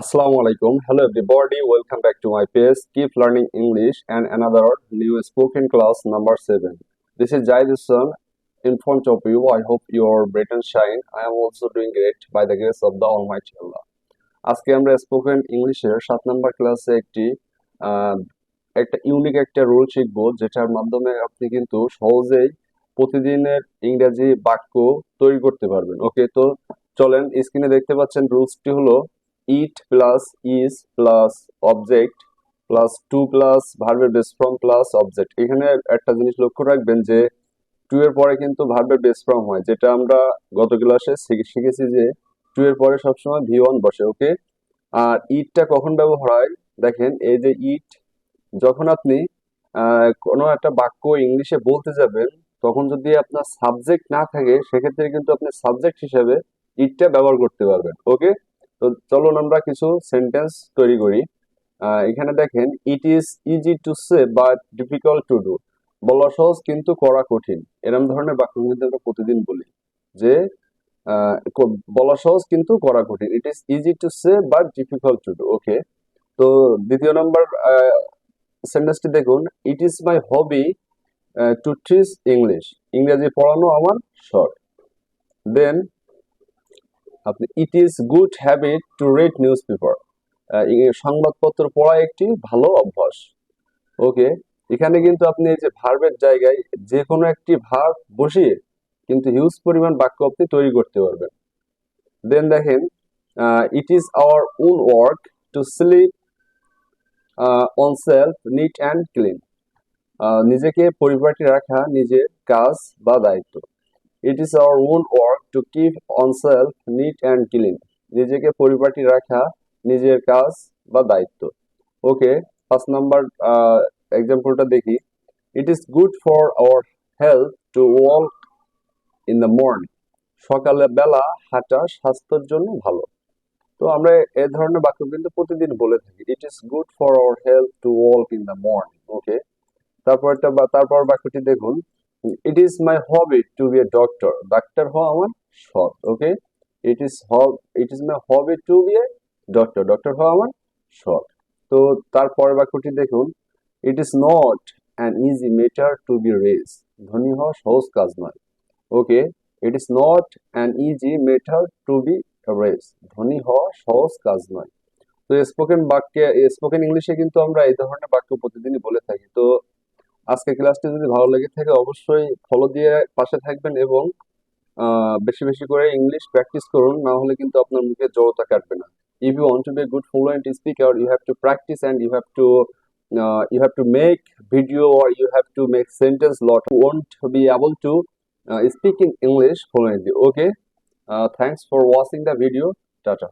আসসালামু আলাইকুম। Hello everybody welcome back to my page keep learning English and another new spoken class number seven this is Zaid Islam in front of you I hope you are bright and shine I am also doing great by the grace of the almighty Allah আজকে আমরা spoken ইংলিশের সাত number ক্লাসে একটি একটা unique একটা rule শিখব, যেটার মাধ্যমে আপনি কিন্তু সহজেই প্রতিদিনের ইংরেজি বাক্য তৈরি করতে পারবেন। ওকে তো চলেন স্ক্রিনে দেখতে পাচ্ছেন রুলসটি হলো it plus is plus object plus to plus ভার্বের বেস ফর্ম প্লাস অবজেক্ট এখানে একটা জিনিস লক্ষ্য রাখবেন যে টু এর পরে কিন্তু ভার্বের বেস ফর্ম হয়, যেটা আমরা গত ক্লাসে শিখে- শিখেছি যে টু এর পরে সবসময় ভি ওয়ান বসে ওকে আর ইটটা কখন ব্যবহার হয়? দেখেন, এই যে ইট যখন আপনি কোনো একটা বাক্য ইংলিশে বলতে যাবেন, তখন যদি আপনার সাবজেক্ট না থাকে, সেক্ষেত্রে কিন্তু আপনি সাবজেক্ট হিসেবে ইটটা ব্যবহার করতে পারবেন ওকে তো চলুন আমরা কিছু সেন্টেন্স তৈরি করি। এখানে দেখেন it is easy to say but difficult to do বলা সহজ কিন্তু করা কঠিন। এরকম ধরনের বাক্য কিন্তু আমরা প্রতিদিন বলি। যে বলা সহজ কিন্তু করা কঠিন। It is easy to say but difficult to do okay তো দ্বিতীয় নম্বর সেন্টেন্সটি দেখুন। It is my hobby to teach English ইংরেজি পড়ানো আমার শখ। দেন আপনি it is good habit to read newspaper সংবাদপত্র পড়া একটি ভালো অভ্যাস। ওকে? এখানে কিন্তু আপনি এই যে ভার্বের জায়গায় যে কোনো একটি ভার্ব বসিয়ে কিন্তু হিউজ পরিমাণ বাক্য আপনি তৈরি করতে পারবেন। দেন দেখেন it is our own work to slip on self neat and clean নিজেকে পরিপাটি রাখা, নিজের কাজ বা দায়িত্ব। It is our own work to keep on self neat and clean নিজেকে পরিপাটি রাখা, নিজের কাজ বা দায়িত্ব। ওকে ফার্স্ট নাম্বার এক্সাম্পলটা দেখি। It is good for our health to walk in the morning সকালে বেলা হাঁটা স্বাস্থ্যের জন্য ভালো। তো আমরা এ ধরনের বাক্য কিন্তু প্রতিদিন বলে থাকি। It is good for our health to walk in the morning okay তারপরটা বা, তারপর বাক্যটি দেখুন। It is my hobby to be a doctor doctor হওয়া আমার শখ okay it is hob it is my hobby to be a doctor doctor হওয়া আমার শখ। তো তারপর বাক্যটি দেখুন। It is not an easy matter to be rich ধনী হওয়া সহজ কাজ নয় okay it is not an easy matter to be rich ধনী হওয়া সহজ কাজ নয়। তো স্পোকেন বাক্যে স্পোকেন ইংলিশে কিন্তু আমরা এই ধরনের বাক্য প্রতিদিনই বলে থাকি। তো আজকে ক্লাসটি যদি ভালো লেগে থাকে, অবশ্যই ফলো দিয়ে পাশে থাকবেন এবং বেশি বেশি করে ইংলিশ প্র্যাকটিস করুন, না হলে কিন্তু আপনার মুখে জড়তা কাটবে না। If you want to be good fluent speak or you have to practice and you have to you have to make video or you have to make sentence lot want be able to speak in English fluently okay thanks for watching the video tata